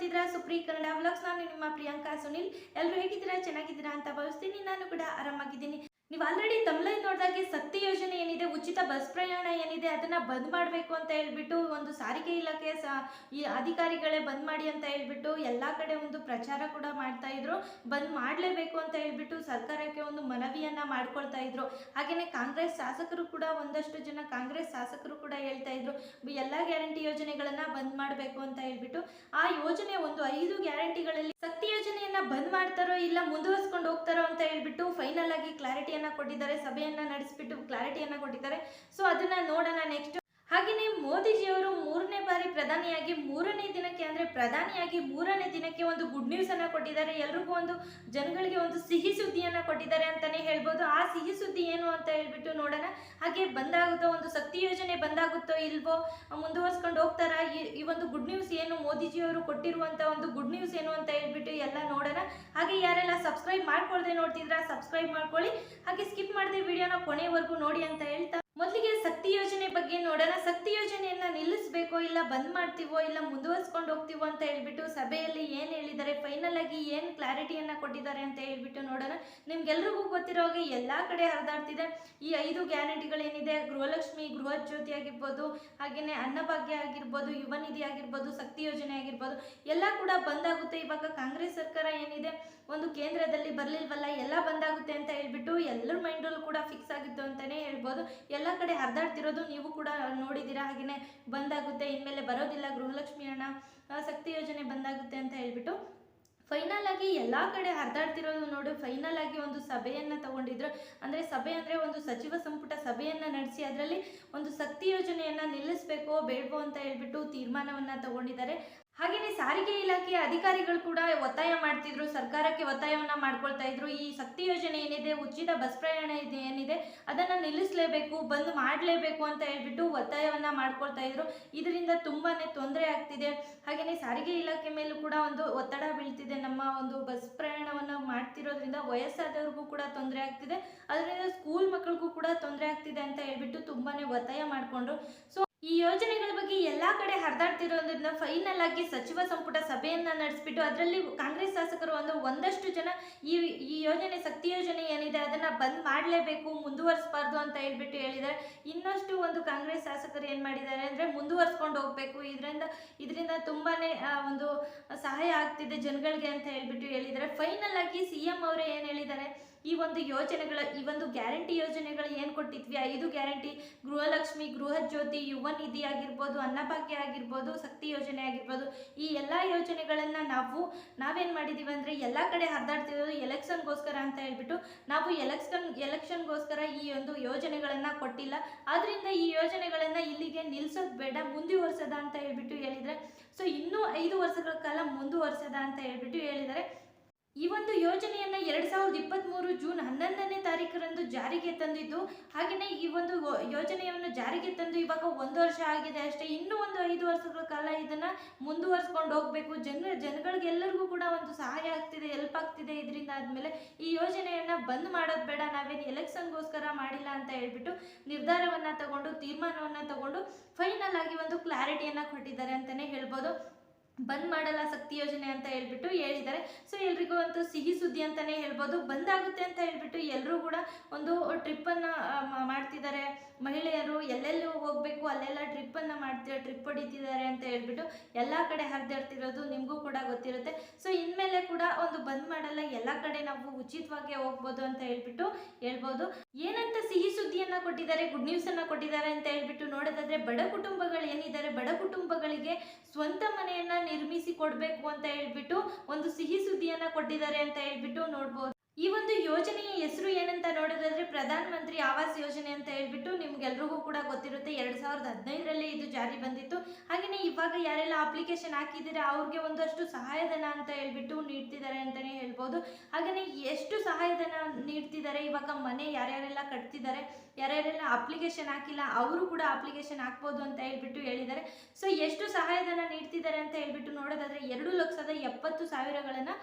ನೋಡ್ತಿದ್ದೀರಾ? Supreme Kannada vlogs ನಾನು ನಿಮ್ಮ ಪ್ರಿಯಾಂಕಾ ಸುನಿಲ್. ಎಲ್ಲರೂ ಹೇಗಿದ್ದೀರಾ? ಚೆನ್ನಾಗಿದ್ದೀರಾ ಅಂತ ಭಾವಿಸ್ತೀನಿ. ನಾನು ಕೂಡ ಆರಾಮಾಗಿದ್ದೀನಿ. ನೀವು ಆಲ್ರೆಡಿ ತಮಿಳಲ್ಲಿ ನೋಡಿದಾಗೆ ಸತ್ತಿ ಯೋಜನೆ ಏನಿದೆ, ಉಚಿತ ಬಸ್ ಪ್ರಯಾಣ ಏನಿದೆ, ಅದನ್ನ ಬಂದ್ ಮಾಡಬೇಕು ಅಂತ ಹೇಳ್ಬಿಟ್ಟು ಒಂದು ಸಾರಿಗೆ ಇಲಾಖೆ ಸ, ಈ ಅಧಿಕಾರಿಗಳೇ ಬಂದ್ ಮಾಡಿ ಅಂತ ಹೇಳ್ಬಿಟ್ಟು ಎಲ್ಲ ಕಡೆ ಒಂದು ಪ್ರಚಾರ ಕೂಡ ಮಾಡ್ತಾ ಇದ್ರು. ಬಂದ್ ಮಾಡಲೇಬೇಕು ಅಂತ ಹೇಳ್ಬಿಟ್ಟು ಸರ್ಕಾರಕ್ಕೆ ಒಂದು ಮನವಿಯನ್ನ ಮಾಡ್ಕೊಳ್ತಾ ಇದ್ರು. ಹಾಗೆಯೇ ಕಾಂಗ್ರೆಸ್ ಶಾಸಕರು ಕೂಡ ಒಂದಷ್ಟು ಜನ ಕಾಂಗ್ರೆಸ್ ಶಾಸಕರು ಕೂಡ ಹೇಳ್ತಾ ಇದ್ರು ಎಲ್ಲ ಗ್ಯಾರಂಟಿ ಯೋಜನೆಗಳನ್ನ ಬಂದ್ ಮಾಡಬೇಕು ಅಂತ ಹೇಳ್ಬಿಟ್ಟು. ಆ ಯೋಜನೆ ಒಂದು ಐದು ಗ್ಯಾರಂಟಿಗಳಲ್ಲಿ ಸತ್ಯ ಯೋಜನೆಯನ್ನ ಬಂದ್ ಮಾಡ್ತಾರೋ ಇಲ್ಲ ಮುಂದುವರ್ಸ್ಕೊಂಡು ಹೋಗ್ತಾರೋ ಅಂತ ಹೇಳ್ಬಿಟ್ಟು ಫೈನಲ್ ಆಗಿ ಕ್ಲಾರಿಟಿಯನ್ನ ಕೊಟ್ಟಿದ್ದಾರೆ, ಸಭೆಯನ್ನ ನಡೆಸಿಬಿಟ್ಟು ಕ್ಲಾರಿಟಿಯನ್ನ ಕೊಟ್ಟಿದ್ದಾರೆ. ಸೊ ಅದನ್ನ ನೋಡೋಣ ನೆಕ್ಸ್ಟ್ ಹಾಗೆಯೇ ಮೋದಿಜಿಯವರು ಮೂರನೇ ಬಾರಿ ಪ್ರಧಾನಿಯಾಗಿ, ಮೂರನೇ ದಿನಕ್ಕೆ ಅಂದ್ರೆ ಪ್ರಧಾನಿಯಾಗಿ ಮೂರನೇ ದಿನಕ್ಕೆ ಒಂದು ಗುಡ್ ನ್ಯೂಸ್ ಅನ್ನ ಕೊಟ್ಟಿದ್ದಾರೆ. ಎಲ್ರಿಗೂ ಒಂದು ಜನಗಳಿಗೆ ಒಂದು ಸಿಹಿ ಸುದ್ದಿಯನ್ನ ಕೊಟ್ಟಿದ್ದಾರೆ ಅಂತಾನೆ ಹೇಳ್ಬೋದು. ಆ ಸಿಹಿ ಸುದ್ದಿ ಏನು ಅಂತ ಹೇಳ್ಬಿಟ್ಟು ನೋಡೋಣ. ಹಾಗೆ ಬಂದಾಗುತ್ತೋ, ಒಂದು ಶಕ್ತಿ ಯೋಜನೆ ಬಂದಾಗುತ್ತೋ ಇಲ್ವೋ, ಮುಂದುವರ್ಸ್ಕೊಂಡು ಹೋಗ್ತಾರಾ? ಈ ಒಂದು ಗುಡ್ ನ್ಯೂಸ್ ಏನು ಮೋದಿಜಿಯವರು ಕೊಟ್ಟಿರುವಂತ ಒಂದು ಗುಡ್ ನ್ಯೂಸ್ ಏನು ಅಂತ ಹೇಳ್ಬಿಟ್ಟು ಎಲ್ಲ ನೋಡೋಣ. ಹಾಗೆ ಯಾರೆಲ್ಲ ಸಬ್ಸ್ಕ್ರೈಬ್ ಮಾಡ್ಕೊಳ್ದೆ ನೋಡ್ತಿದ್ರಾ ಸಬ್ಸ್ಕ್ರೈಬ್ ಮಾಡ್ಕೊಳ್ಳಿ. ಹಾಗೆ ಸ್ಕಿಪ್ ಮಾಡದೆ ವಿಡಿಯೋನ ಕೊನೆವರೆಗೂ ನೋಡಿ ಅಂತ ಹೇಳ್ತಾ ಮೊದಲಿಗೆ ಶಕ್ತಿ ಯೋಜನೆ ಬಗ್ಗೆ ನೋಡೋಣ. ಶಕ್ತಿ ಯೋಜನೆಯನ್ನ ನಿಲ್ಲಿಸಬೇಕೋ ಇಲ್ಲ ಬಂದ್ ಮಾಡ್ತೀವೋ ಇಲ್ಲ ಮುಂದುವರ್ಸ್ಕೊಂಡು ಹೋಗ್ತೀವೋ ಅಂತ ಹೇಳ್ಬಿಟ್ಟು ಸಭೆಯಲ್ಲಿ ಏನ್ ಹೇಳಿದ್ದಾರೆ? ಫೈನಲ್ ಆಗಿ ಏನ್ ಕ್ಲಾರಿಟಿಯನ್ನ ಕೊಟ್ಟಿದ್ದಾರೆ ಅಂತ ಹೇಳ್ಬಿಟ್ಟು ನೋಡೋಣ. ನಿಮ್ಗೆಲ್ರಿಗೂ ಗೊತ್ತಿರೋ ಹಾಗೆ ಎಲ್ಲಾ ಕಡೆ ಹರಿದಾಡ್ತಿದೆ. ಈ ಐದು ಗ್ಯಾರಂಟಿಗಳೇನಿದೆ ಗೃಹಲಕ್ಷ್ಮಿ ಗೃಹ ಜ್ಯೋತಿ ಆಗಿರ್ಬೋದು ಹಾಗೆಯೇ ಅನ್ನಭಾಗ್ಯ ಆಗಿರ್ಬೋದು, ಯುವ ನಿಧಿ ಆಗಿರ್ಬೋದು ಶಕ್ತಿ ಯೋಜನೆ ಆಗಿರ್ಬೋದು, ಎಲ್ಲ ಕೂಡ ಬಂದಾಗುತ್ತೆ ಇವಾಗ ಕಾಂಗ್ರೆಸ್ ಸರ್ಕಾರ ಏನಿದೆ? ಒಂದು ಕೇಂದ್ರದಲ್ಲಿ ಬರ್ಲಿಲ್ವಲ್ಲ, ಎಲ್ಲ ಬಂದಾಗುತ್ತೆ ಅಂತ ಹೇಳ್ಬಿಟ್ಟು ಎಲ್ಲರ ಮೈಂಡಲ್ಲೂ ಕೂಡ ಫಿಕ್ಸ್ ಆಗಿತ್ತು ಅಂತಲೇ ಹೇಳ್ಬೋದು. ಎಲ್ಲ ಕಡೆ ಹರಿದಾಡ್ತಿರೋದು ನೀವು ಕೂಡ ನೋಡಿದ್ದೀರಾ? ಹಾಗೆಯೇ ಬಂದಾಗುತ್ತೆ ಇನ್ಮೇಲೆ ಬರೋದಿಲ್ಲ ಗೃಹಲಕ್ಷ್ಮಿ ಆ, ಶಕ್ತಿ ಯೋಜನೆ ಬಂದಾಗುತ್ತೆ ಅಂತ ಹೇಳ್ಬಿಟ್ಟು. ಫೈನಲ್ ಆಗಿ ಎಲ್ಲ ಕಡೆ ಹರಿದಾಡ್ತಿರೋದು ನೋಡು ಫೈನಲ್ ಆಗಿ ಒಂದು ಸಭೆಯನ್ನ ತಗೊಂಡಿದ್ರು. ಅಂದ್ರೆ ಸಭೆ ಅಂದ್ರೆ ಒಂದು ಸಚಿವ ಸಂಪುಟ ಸಭೆಯನ್ನ ನಡೆಸಿ ಅದರಲ್ಲಿ ಒಂದು ಶಕ್ತಿ ಯೋಜನೆಯನ್ನ ನಿಲ್ಲಿಸ್ಬೇಕೋ ಬೇಡವೋ ಅಂತ ಹೇಳ್ಬಿಟ್ಟು ತೀರ್ಮಾನವನ್ನು ತಗೊಂಡಿದ್ದಾರೆ. ಹಾಗೆಯೇ ಸಾರಿಗೆ ಇಲಾಖೆಯ ಅಧಿಕಾರಿಗಳು ಕೂಡ ಒತ್ತಾಯ ಮಾಡ್ತಿದ್ರು, ಸರ್ಕಾರಕ್ಕೆ ಒತ್ತಾಯವನ್ನ ಮಾಡ್ಕೊಳ್ತಾ ಇದ್ರು. ಈ ಶಕ್ತಿ ಯೋಜನೆ ಏನಿದೆ, ಉಚಿತ ಬಸ್ ಪ್ರಯಾಣ ಇದೆ, ಏನಿದೆ, ಅದನ್ನ ನಿಲ್ಲಿಸಲೇಬೇಕು, ಬಂದ್ ಮಾಡಲೇಬೇಕು ಅಂತ ಹೇಳ್ಬಿಟ್ಟು ಒತ್ತಾಯವನ್ನ ಮಾಡ್ಕೊಳ್ತಾ ಇದ್ರು. ಇದರಿಂದ ತುಂಬಾನೇ ತೊಂದರೆ ಆಗ್ತಿದೆ. ಹಾಗೆಯೇ ಸಾರಿಗೆ ಇಲಾಖೆ ಮೇಲೂ ಕೂಡ ಒಂದು ಒತ್ತಡ ಬೀಳ್ತಿದೆ. ನಮ್ಮ ಒಂದು ಬಸ್ ಪ್ರಯಾಣವನ್ನ ಮಾಡ್ತಿರೋದ್ರಿಂದ ವಯಸ್ಸಾದವ್ರಿಗೂ ಕೂಡ ತೊಂದರೆ ಆಗ್ತಿದೆ. ಅದರಿಂದ ಸ್ಕೂಲ್ ಮಕ್ಕಳಿಗೂ ಕೂಡ ತೊಂದರೆ ಆಗ್ತಿದೆ ಅಂತ ಹೇಳ್ಬಿಟ್ಟು ತುಂಬಾನೇ ಒತ್ತಾಯ ಮಾಡಿಕೊಂಡ್ರು ಸೊ ಈ ಯೋಜನೆಗಳ ಬಗ್ಗೆ ಎಲ್ಲಾ ಕಡೆ ಹರಿದಾಡ್ತಿರೋದ್ರಿಂದ ಫೈನಲ್ ಆಗಿ ಸಚಿವ ಸಂಪುಟ ಸಭೆಯನ್ನ ನಡೆಸ್ಬಿಟ್ಟು ಅದರಲ್ಲಿ ಕಾಂಗ್ರೆಸ್ ಶಾಸಕರು ಒಂದು ಒಂದಷ್ಟು ಜನ ಈ ಈ ಯೋಜನೆ ಶಕ್ತಿ ಯೋಜನೆ ಏನಿದೆ ಅದನ್ನ ಬಂದ್ ಮಾಡಲೇಬೇಕು, ಮುಂದುವರಿಸಬಾರ್ದು ಅಂತ ಹೇಳ್ಬಿಟ್ಟು ಹೇಳಿದ್ದಾರೆ. ಇನ್ನಷ್ಟು ಒಂದು ಕಾಂಗ್ರೆಸ್ ಶಾಸಕರು ಏನ್ ಮಾಡಿದ್ದಾರೆ ಅಂದ್ರೆ ಮುಂದುವರ್ಸ್ಕೊಂಡು ಹೋಗ್ಬೇಕು. ಇದರಿಂದ ಇದರಿಂದ ತುಂಬಾನೇ ಒಂದು ಸಹಾಯ ಆಗ್ತಿದೆ ಜನಗಳಿಗೆ ಅಂತ ಹೇಳ್ಬಿಟ್ಟು ಹೇಳಿದ್ದಾರೆ. ಫೈನಲ್ ಆಗಿ ಸಿ ಎಂ ಅವರೇ ಏನ್ ಹೇಳಿದ್ದಾರೆ? ಈ ಒಂದು ಯೋಜನೆಗಳ, ಈ ಒಂದು ಗ್ಯಾರಂಟಿ ಯೋಜನೆಗಳು ಏನು ಕೊಟ್ಟಿದ್ವಿ? ಐದು ಗ್ಯಾರಂಟಿ, ಗೃಹಲಕ್ಷ್ಮಿ ಗೃಹ ಜ್ಯೋತಿ ಯುವ ನಿಧಿ ಆಗಿರ್ಬೋದು, ಅನ್ನಭಾಗ್ಯ ಆಗಿರ್ಬೋದು, ಶಕ್ತಿ ಯೋಜನೆ ಆಗಿರ್ಬೋದು, ಈ ಎಲ್ಲ ಯೋಜನೆಗಳನ್ನು ನಾವು, ನಾವೇನು ಮಾಡಿದ್ದೀವಿ ಅಂದರೆ ಎಲ್ಲ ಕಡೆ ಹರಿದಾಡ್ತಿರೋದು ಎಲೆಕ್ಷನ್ಗೋಸ್ಕರ ಅಂತ ಹೇಳ್ಬಿಟ್ಟು ನಾವು ಎಲೆಕ್ಷನ್, ಎಲೆಕ್ಷನ್ಗೋಸ್ಕರ ಈ ಒಂದು ಯೋಜನೆಗಳನ್ನು ಕೊಟ್ಟಿಲ್ಲ. ಆದ್ದರಿಂದ ಈ ಯೋಜನೆಗಳನ್ನು ಇಲ್ಲಿಗೆ ನಿಲ್ಸೋದು ಬೇಡ ಮುಂದುವರ್ಸದ ಅಂತ ಹೇಳ್ಬಿಟ್ಟು ಹೇಳಿದರೆ, ಸೊ ಇನ್ನೂ ಐದು ವರ್ಷಗಳ ಕಾಲ ಮುಂದುವರ್ಸದ ಅಂತ ಹೇಳ್ಬಿಟ್ಟು ಹೇಳಿದ್ದಾರೆ. ಈ ಒಂದು ಯೋಜನೆಯನ್ನ ಎರಡ್ ಸಾವಿರದ ಇಪ್ಪತ್ತ್ ಮೂರು ಜೂನ್ ಹನ್ನೊಂದನೇ ತಾರೀಕರಂದು ಜಾರಿಗೆ ತಂದಿದ್ದು ಹಾಗೆಯೇ ಈ ಒಂದು ಯೋಜನೆಯನ್ನು ಜಾರಿಗೆ ತಂದು ಇವಾಗ ಒಂದು ವರ್ಷ ಆಗಿದೆ ಅಷ್ಟೇ. ಇನ್ನೂ ಒಂದು ಐದು ವರ್ಷಗಳ ಕಾಲ ಇದನ್ನ ಮುಂದುವರ್ಸ್ಕೊಂಡು ಹೋಗ್ಬೇಕು. ಜನ, ಜನಗಳಿಗೆಲ್ಲರಿಗೂ ಕೂಡ ಒಂದು ಸಹಾಯ ಆಗ್ತಿದೆ ಹೆಲ್ಪ್ ಆಗ್ತಿದೆ ಇದರಿಂದ ಆದ್ಮೇಲೆ ಈ ಯೋಜನೆಯನ್ನ ಬಂದ್ ಮಾಡೋದು ಬೇಡ. ನಾವೇನು ಎಲೆಕ್ಷನ್ಗೋಸ್ಕರ ಮಾಡಿಲ್ಲ ಅಂತ ಹೇಳ್ಬಿಟ್ಟು ನಿರ್ಧಾರವನ್ನ ತಗೊಂಡು, ತೀರ್ಮಾನವನ್ನ ತಗೊಂಡು ಫೈನಲ್ ಆಗಿ ಒಂದು ಕ್ಲಾರಿಟಿಯನ್ನ ಕೊಟ್ಟಿದ್ದಾರೆ ಅಂತಾನೆ ಹೇಳ್ಬೋದು. ಬಂದ್ ಮಾಡಲ್ಲ ಶಕ್ತಿ ಯೋಜನೆ ಅಂತ ಹೇಳ್ಬಿಟ್ಟು ಹೇಳಿದ್ದಾರೆ. ಸೊ ಎಲ್ರಿಗೂ ಒಂದು ಸಿಹಿ ಸುದ್ದಿ ಅಂತಾನೆ ಹೇಳ್ಬೋದು. ಬಂದಾಗುತ್ತೆ ಅಂತ ಹೇಳ್ಬಿಟ್ಟು ಎಲ್ಲರೂ ಕೂಡ ಒಂದು ಟ್ರಿಪ್ಪನ್ನು ಮಾಡ್ತಿದ್ದಾರೆ. ಮಹಿಳೆಯರು ಎಲ್ಲೆಲ್ಲಿ ಹೋಗ್ಬೇಕು, ಅಲ್ಲೆಲ್ಲ ಟ್ರಿಪ್ಪನ್ನು ಮಾಡ್ತಿದ್ದಾರೆ ಟ್ರಿಪ್ ಹೊಡಿತಿದ್ದಾರೆ ಅಂತ ಹೇಳ್ಬಿಟ್ಟು ಎಲ್ಲ ಕಡೆ ಹರಿದಾಡ್ತಿರೋದು ನಿಮಗೂ ಕೂಡ ಗೊತ್ತಿರುತ್ತೆ. ಸೊ ಇನ್ಮೇಲೆ ಕೂಡ ಒಂದು ಬಂದ್ ಮಾಡಲ್ಲ, ಎಲ್ಲ ಕಡೆ ನಾವು ಉಚಿತವಾಗಿ ಹೋಗ್ಬೋದು ಅಂತ ಹೇಳ್ಬಿಟ್ಟು ಹೇಳ್ಬೋದು. ಏನಂತ ಸಿಹಿ ಸುದ್ದಿಯನ್ನ ಕೊಟ್ಟಿದ್ದಾರೆ ಗುಡ್ ನ್ಯೂಸ್ ಅನ್ನ ಕೊಟ್ಟಿದ್ದಾರೆ ಅಂತ ಹೇಳ್ಬಿಟ್ಟು ನೋಡೋದಾದ್ರೆ ಬಡ ಕುಟುಂಬಗಳು ಏನಿದ್ದಾರೆ? ಬಡ ಕುಟುಂಬಗಳಿಗೆ ಸ್ವಂತ ಮನೆಯನ್ನ ನಿರ್ಮಿಸಿ ಕೊಡ್ಬೇಕು ಅಂತ ಹೇಳ್ಬಿಟ್ಟು ಒಂದು ಸಿಹಿ ಸುದ್ದಿಯನ್ನ ಕೊಟ್ಟಿದ್ದಾರೆ ಅಂತ ಹೇಳ್ಬಿಟ್ಟು ನೋಡ್ಬೋದು. ಈ ಒಂದು ಯೋಜನೆಯ ಹೆಸರು ಏನಂತ ನೋಡೋದಾದ್ರೆ ಪ್ರಧಾನ ಮಂತ್ರಿ ಆವಾಸ್ ಯೋಜನೆ ಅಂತ ಹೇಳ್ಬಿಟ್ಟು ನಿಮ್ಗೆಲ್ರಿಗೂ ಕೂಡ ಗೊತ್ತಿರುತ್ತೆ. ಎರಡ್ ಸಾವಿರದ ಹದಿನೈದರಲ್ಲಿ ಇದು ಜಾರಿ ಬಂದಿತ್ತು. ಹಾಗೆಯೇ ಇವಾಗ ಯಾರೆಲ್ಲ ಅಪ್ಲಿಕೇಶನ್ ಹಾಕಿದ್ದೀರಾ ಅವ್ರಿಗೆ ಒಂದಷ್ಟು ಸಹಾಯಧನ ಅಂತ ಹೇಳ್ಬಿಟ್ಟು ನೀಡ್ತಿದ್ದಾರೆ. ಹೇಳ್ಬೋದು ಹಾಗೆಯೇ ಎಷ್ಟು ಸಹಾಯಧನ ನೀಡ್ತಿದ್ದಾರೆ ಇವಾಗ ಮನೆ ಯಾರ್ಯಾರೆಲ್ಲ ಕಟ್ತಿದ್ದಾರೆ ಯಾರ್ಯಾರೆಲ್ಲ ಅಪ್ಲಿಕೇಶನ್ ಹಾಕಿಲ್ಲ, ಅವರು ಕೂಡ ಅಪ್ಲಿಕೇಶನ್ ಹಾಕ್ಬೋದು ಅಂತ ಹೇಳ್ಬಿಟ್ಟು ಹೇಳಿದ್ದಾರೆ ಸೊ ಎಷ್ಟು ಸಹಾಯಧನ ನೀಡ್ತಿದ್ದಾರೆ ಅಂತ ಹೇಳ್ಬಿಟ್ಟು ನೋಡೋದಾದರೆ ಎರಡು ಲಕ್ಷದ ಎಪ್ಪತ್ತು ಸಾವಿರಗಳನ್ನು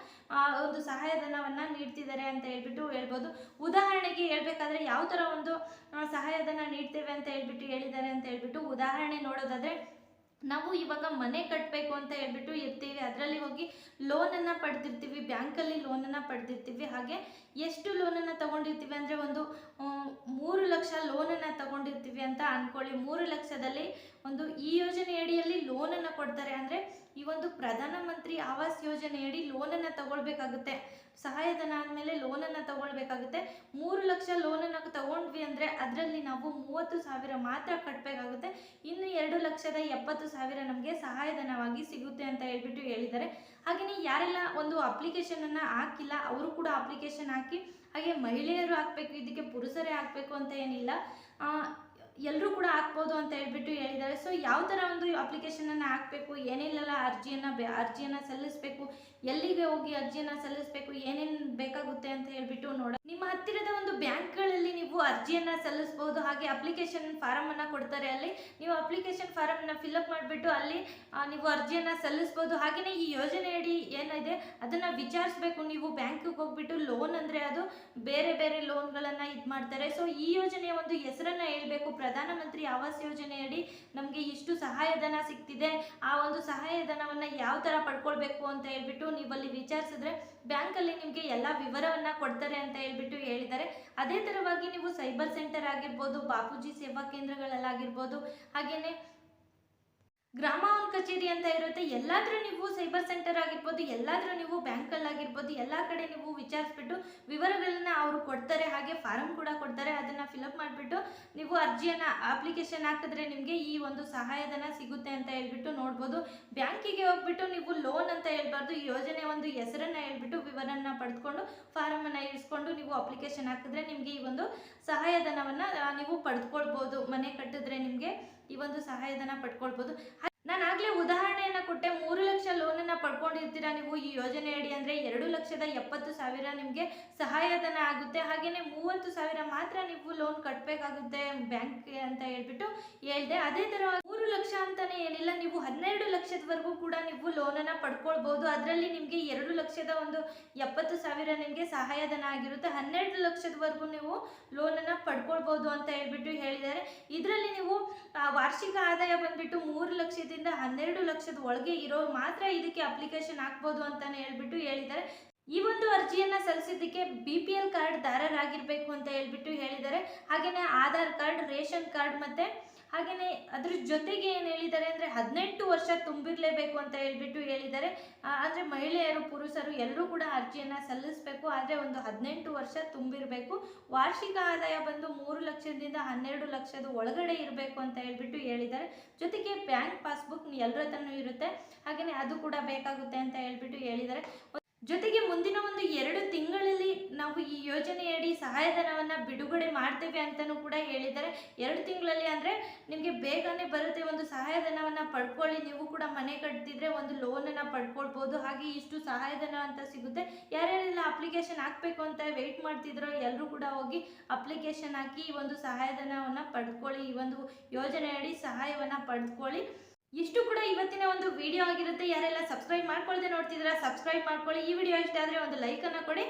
ಒಂದು ಸಹಾಯಧನವನ್ನು ನೀಡ್ತಿದ್ದಾರೆ ಅಂತ ಹೇಳ್ಬಿಟ್ಟು ಹೇಳ್ಬೋದು. ಉದಾಹರಣೆಗೆ ಹೇಳಬೇಕಾದ್ರೆ ಯಾವ ಥರ ಒಂದು ಸಹಾಯಧನ ನೀಡ್ತೇವೆ ಅಂತ ಹೇಳ್ಬಿಟ್ಟು ಹೇಳಿದ್ದಾರೆ ಅಂತ ಹೇಳ್ಬಿಟ್ಟು ಉದಾಹರಣೆ ನೋಡೋದಾದ್ರೆ ನಾವು ಇವಾಗ ಮನೆ ಕಟ್ಟಬೇಕು ಅಂತ ಹೇಳ್ಬಿಟ್ಟು ಇರ್ತೀವಿ. ಅದರಲ್ಲಿ ಹೋಗಿ ಲೋನನ್ನು ಪಡೆದಿರ್ತೀವಿ. ಬ್ಯಾಂಕಲ್ಲಿ ಲೋನನ್ನು ಪಡೆದಿರ್ತೀವಿ. ಹಾಗೆ ಎಷ್ಟು ಲೋನನ್ನು ತಗೊಂಡಿರ್ತೀವಿ ಅಂದರೆ ಒಂದು ಮೂರು ಲಕ್ಷ ಲೋನನ್ನು ತಗೊಂಡಿರ್ತೀವಿ ಅಂತ ಅಂದ್ಕೊಳ್ಳಿ ಮೂರು ಲಕ್ಷದಲ್ಲಿ ಒಂದು ಈ ಯೋಜನೆಯಡಿಯಲ್ಲಿ ಲೋನನ್ನು ಕೊಡ್ತಾರೆ ಅಂದರೆ ಈ ಒಂದು ಪ್ರಧಾನಮಂತ್ರಿ ಆವಾಸ್ ಯೋಜನೆಯಡಿ ಲೋನನ್ನು ತಗೊಳ್ಬೇಕಾಗುತ್ತೆ. ಸಹಾಯಧನ ಆದಮೇಲೆ ಲೋನನ್ನು ತಗೊಳ್ಬೇಕಾಗುತ್ತೆ. ಮೂರು ಲಕ್ಷ ಲೋನನ್ನು ತಗೊಂಡ್ವಿ ಅಂದರೆ ಅದರಲ್ಲಿ ನಾವು ಮೂವತ್ತು ಸಾವಿರ ಮಾತ್ರ ಕಟ್ಟಬೇಕಾಗುತ್ತೆ ಇನ್ನು ಎರಡು ಲಕ್ಷದ ಎಪ್ಪತ್ತು ಸಾವಿರ ನಮಗೆ ಸಹಾಯಧನವಾಗಿ ಸಿಗುತ್ತೆ ಅಂತ ಹೇಳ್ಬಿಟ್ಟು ಹೇಳಿದ್ದಾರೆ. ಹಾಗೆಯೇ ಯಾರೆಲ್ಲ ಒಂದು ಅಪ್ಲಿಕೇಶನನ್ನು ಹಾಕಿಲ್ಲ, ಅವರು ಕೂಡ ಅಪ್ಲಿಕೇಶನ್ ಹಾಕಿ, ಹಾಗೆ ಮಹಿಳೆಯರು ಹಾಕಬೇಕು, ಇದಕ್ಕೆ ಪುರುಷರೇ ಹಾಕಬೇಕು ಅಂತ ಏನಿಲ್ಲ. ಎಲ್ಲರೂ ಕೂಡ ಹಾಕ್ಬೋದು ಅಂತ ಹೇಳ್ಬಿಟ್ಟು ಹೇಳಿದ್ದಾರೆ. ಸೊ ಯಾವ ಥರ ಒಂದು ಅಪ್ಲಿಕೇಶನನ್ನು ಹಾಕಬೇಕು, ಏನೇನೆಲ್ಲ ಅರ್ಜಿಯನ್ನು ಬೆ, ಅರ್ಜಿಯನ್ನು ಸಲ್ಲಿಸಬೇಕು, ಎಲ್ಲಿಗೆ ಹೋಗಿ ಅರ್ಜಿಯನ್ನು ಸಲ್ಲಿಸಬೇಕು, ಏನೇನು ಬೇಕಾಗುತ್ತೆ ಅಂತ ಹೇಳ್ಬಿಟ್ಟು ನೋಡ ನಿಮ್ಮ ಹತ್ತಿರದ ಒಂದು ಬ್ಯಾಂಕ್ಗಳಲ್ಲಿ ನೀವು ಅರ್ಜಿಯನ್ನು ಸಲ್ಲಿಸ್ಬೋದು, ಹಾಗೆ ಅಪ್ಲಿಕೇಶನ್ ಫಾರಮನ್ನು ಕೊಡ್ತಾರೆ. ಅಲ್ಲಿ ನೀವು ಅಪ್ಲಿಕೇಶನ್ ಫಾರಮನ್ನು ಫಿಲಪ್ ಮಾಡಿಬಿಟ್ಟು ಅಲ್ಲಿ ನೀವು ಅರ್ಜಿಯನ್ನು ಸಲ್ಲಿಸ್ಬೋದು. ಹಾಗೆಯೇ ಈ ಯೋಜನೆಯಡಿ ಏನಿದೆ, ಅದನ್ನು ವಿಚಾರಿಸ್ಬೇಕು. ನೀವು ಬ್ಯಾಂಕಿಗೆ ಹೋಗ್ಬಿಟ್ಟು ಲೋನ್ ಅಂದರೆ ಅದು ಬೇರೆ ಬೇರೆ ಲೋನ್ಗಳನ್ನು ಇದು ಮಾಡ್ತಾರೆ. ಸೊ ಈ ಯೋಜನೆಯ ಒಂದು ಹೆಸರನ್ನು ಹೇಳಬೇಕು. ಪ್ರಧಾನಮಂತ್ರಿ ಆವಾಸ್ ಯೋಜನೆಯಡಿ ನಮಗೆ ಇಷ್ಟು ಸಹಾಯಧನ ಸಿಗ್ತಿದೆ. ಆ ಒಂದು ಸಹಾಯಧನವನ್ನು ಯಾವ ಥರ ಪಡ್ಕೊಳ್ಬೇಕು ಅಂತ ಹೇಳ್ಬಿಟ್ಟು ಅಲ್ಲಿ ವಿಚಾರಿಸಿದ್ರೆ ಬ್ಯಾಂಕಲ್ಲಿ ನಿಮಗೆ ಎಲ್ಲ ವಿವರವನ್ನು ಕೊಡ್ತಾರೆ ಅಂತ ಹೇಳ್ಬಿಟ್ಟು ಹೇಳಿದ್ದಾರೆ. ಅದೇ ಥರವಾಗಿ ನೀವು ಸೈಬರ್ ಸೆಂಟರ್ ಆಗಿರ್ಬೋದು, ಬಾಪೂಜಿ ಸೇವಾ ಕೇಂದ್ರಗಳಲ್ಲಾಗಿರ್ಬೋದು ಹಾಗೆಯೇ ಗ್ರಾಮ ಆನ್ ಕಚೇರಿ ಅಂತ ಇರುತ್ತೆ. ಎಲ್ಲಾದರೂ ನೀವು ಸೈಬರ್ ಸೆಂಟರ್ ಆಗಿರ್ಬೋದು, ಎಲ್ಲಾದರೂ ನೀವು ಬ್ಯಾಂಕಲ್ಲಾಗಿರ್ಬೋದು ಎಲ್ಲ ಕಡೆ ನೀವು ವಿಚಾರಿಸ್ಬಿಟ್ಟು ವಿವರಗಳನ್ನ ಅವರು ಕೊಡ್ತಾರೆ. ಹಾಗೆ ಫಾರಮ್ ಕೂಡ ಕೊಡ್ತಾರೆ. ಅದನ್ನು ಫಿಲಪ್ ಮಾಡಿಬಿಟ್ಟು ನೀವು ಅರ್ಜಿಯನ್ನು ಅಪ್ಲಿಕೇಶನ್ ಹಾಕಿದ್ರೆ ನಿಮಗೆ ಈ ಒಂದು ಸಹಾಯಧನ ಸಿಗುತ್ತೆ ಅಂತ ಹೇಳ್ಬಿಟ್ಟು ನೋಡ್ಬೋದು. ಬ್ಯಾಂಕಿಗೆ ಹೋಗ್ಬಿಟ್ಟು ನೀವು ಲೋನ್ ಅಂತ ಹೇಳ್ಬಾರ್ದು. ಯೋಜನೆ ಒಂದು ಹೆಸರನ್ನು ಹೇಳ್ಬಿಟ್ಟು ವಿವರನ್ನ ಪಡೆದುಕೊಂಡು ಫಾರಮನ್ನು ಇರಿಸ್ಕೊಂಡು ನೀವು ಅಪ್ಲಿಕೇಶನ್ ಹಾಕಿದ್ರೆ ನಿಮಗೆ ಈ ಒಂದು ಸಹಾಯಧನವನ್ನು ನೀವು ಪಡೆದುಕೊಳ್ಬೋದು ಮನೆ ಕಟ್ಟಿದ್ರೆ ನಿಮಗೆ ಈ ಒಂದು ಸಹಾಯಧನ ಪಡ್ಕೊಳ್ಬೋದು. ನಾನು ಆಗಲೇ ಉದಾಹರಣೆಯನ್ನು ಕೊಟ್ಟೆ, ಮೂರು ಲಕ್ಷ ಲೋನನ್ನು ಪಡ್ಕೊಂಡಿರ್ತೀರಾ ನೀವು? ಈ ಯೋಜನೆಯಡಿ ಅಂದರೆ ಎರಡು ಲಕ್ಷದ ಎಪ್ಪತ್ತು ಸಾವಿರ ನಿಮಗೆ ಸಹಾಯಧನ ಆಗುತ್ತೆ. ಹಾಗೆಯೇ ಮೂವತ್ತು ಸಾವಿರ ಮಾತ್ರ ನೀವು ಲೋನ್ ಕಟ್ಟಬೇಕಾಗುತ್ತೆ ಬ್ಯಾಂಕ್ಗೆ ಅಂತ ಹೇಳ್ಬಿಟ್ಟು ಹೇಳಿದೆ. ಅದೇ ಥರ ಮೂರು ಲಕ್ಷ ಅಂತಲೇ ಏನಿಲ್ಲ, ನೀವು ಹನ್ನೆರಡು ಲಕ್ಷದವರೆಗೂ ಕೂಡ ನೀವು ಲೋನನ್ನು ಪಡ್ಕೊಳ್ಬೋದು. ಅದರಲ್ಲಿ ನಿಮಗೆ ಎರಡು ಲಕ್ಷದ ಒಂದು ಎಪ್ಪತ್ತು ಸಾವಿರ ನಿಮಗೆ ಸಹಾಯಧನ ಆಗಿರುತ್ತೆ. ಹನ್ನೆರಡು ಲಕ್ಷದವರೆಗೂ ನೀವು ಲೋನನ್ನು ಪಡ್ಕೊಳ್ಬೋದು ಅಂತ ಹೇಳ್ಬಿಟ್ಟು ಹೇಳಿದ್ದಾರೆ. ಇದರಲ್ಲಿ ನೀವು ವಾರ್ಷಿಕ ಆದಾಯ ಬಂದ್ಬಿಟ್ಟು ಮೂರು ಲಕ್ಷದಿಂದ ಹನ್ನೆರಡು ಲಕ್ಷದ ಒಳಗೆ ಇರೋ ಮಾತ್ರ ಇದಕ್ಕೆ ಅಪ್ಲಿಕೇಶನ್ ಹಾಕ್ಬೋದು ಅಂತಾನೆ ಹೇಳ್ಬಿಟ್ಟು ಹೇಳಿದ್ದಾರೆ. ಈ ಒಂದು ಅರ್ಜಿಯನ್ನು ಸಲ್ಲಿಸಿದ್ದಕ್ಕೆ ಬಿ ಪಿ ಎಲ್ ಕಾರ್ಡ್ ದಾರರಾಗಿರಬೇಕು ಅಂತ ಹೇಳ್ಬಿಟ್ಟು ಹೇಳಿದ್ದಾರೆ. ಹಾಗೆಯೇ ಆಧಾರ್ ಕಾರ್ಡ್, ರೇಷನ್ ಕಾರ್ಡ್ ಮತ್ತು ಹಾಗೆಯೇ ಅದ್ರ ಜೊತೆಗೆ ಏನು ಹೇಳಿದ್ದಾರೆ ಅಂದರೆ ಹದಿನೆಂಟು ವರ್ಷ ತುಂಬಿರಲೇಬೇಕು ಅಂತ ಹೇಳ್ಬಿಟ್ಟು ಹೇಳಿದ್ದಾರೆ. ಆದರೆ ಮಹಿಳೆಯರು, ಪುರುಷರು ಎಲ್ಲರೂ ಕೂಡ ಅರ್ಜಿಯನ್ನು ಸಲ್ಲಿಸಬೇಕು. ಆದರೆ ಒಂದು ಹದಿನೆಂಟು ವರ್ಷ ತುಂಬಿರಬೇಕು. ವಾರ್ಷಿಕ ಆದಾಯ ಬಂದು ಮೂರು ಲಕ್ಷದಿಂದ ಹನ್ನೆರಡು ಲಕ್ಷದ ಒಳಗಡೆ ಇರಬೇಕು ಅಂತ ಹೇಳ್ಬಿಟ್ಟು ಹೇಳಿದ್ದಾರೆ. ಜೊತೆಗೆ ಬ್ಯಾಂಕ್ ಪಾಸ್ಬುಕ್ ಎಲ್ಲರ ಹತ್ರನೂ ಇರುತ್ತೆ. ಹಾಗೆಯೇ ಅದು ಕೂಡ ಬೇಕಾಗುತ್ತೆ ಅಂತ ಹೇಳ್ಬಿಟ್ಟು ಹೇಳಿದ್ದಾರೆ. ಜೊತೆಗೆ ಮುಂದಿನ ಒಂದು ಎರಡು ತಿಂಗಳಲ್ಲಿ ನಾವು ಈ ಯೋಜನೆಯಡಿ ಸಹಾಯಧನವನ್ನು ಬಿಡುಗಡೆ ಮಾಡ್ತೇವೆ ಅಂತಲೂ ಕೂಡ ಹೇಳಿದ್ದಾರೆ. ಎರಡು ತಿಂಗಳಲ್ಲಿ ಅಂದರೆ ನಿಮಗೆ ಬೇಗನೆ ಬರುತ್ತೆ ಒಂದು ಸಹಾಯಧನವನ್ನು ಪಡ್ಕೊಳ್ಳಿ. ನೀವು ಕೂಡ ಮನೆ ಕಟ್ಟಿದ್ರೆ ಒಂದು ಲೋನನ್ನು ಪಡ್ಕೊಳ್ಬೋದು. ಹಾಗೆ ಇಷ್ಟು ಸಹಾಯಧನ ಅಂತ ಸಿಗುತ್ತೆ. ಯಾರ್ಯಾರೆಲ್ಲ ಅಪ್ಲಿಕೇಶನ್ ಹಾಕಬೇಕು ಅಂತ ವೆಯ್ಟ್ ಮಾಡ್ತಿದ್ರೋ ಎಲ್ಲರೂ ಕೂಡ ಹೋಗಿ ಅಪ್ಲಿಕೇಶನ್ ಹಾಕಿ ಈ ಒಂದು ಸಹಾಯಧನವನ್ನು ಪಡ್ಕೊಳ್ಳಿ. ಈ ಒಂದು ಯೋಜನೆಯಡಿ ಸಹಾಯವನ್ನು ಪಡ್ಕೊಳ್ಳಿ. ಇಷ್ಟು ಕೂಡ ಇವತ್ತಿನ ಒಂದು ವಿಡಿಯೋ ಆಗಿರುತ್ತೆ. ಯಾರೆಲ್ಲ ಸಬ್ಸ್ಕ್ರೈಬ್ ಮಾಡ್ಕೊಳ್ಳದೆ ನೋಡ್ತಿದ್ದೀರಾ ಸಬ್ಸ್ಕ್ರೈಬ್ ಮಾಡ್ಕೊಳ್ಳಿ. ಈ ವಿಡಿಯೋ ಇಷ್ಟ ಆದರೆ ಒಂದು ಲೈಕನ್ನು ಕೊಡಿ.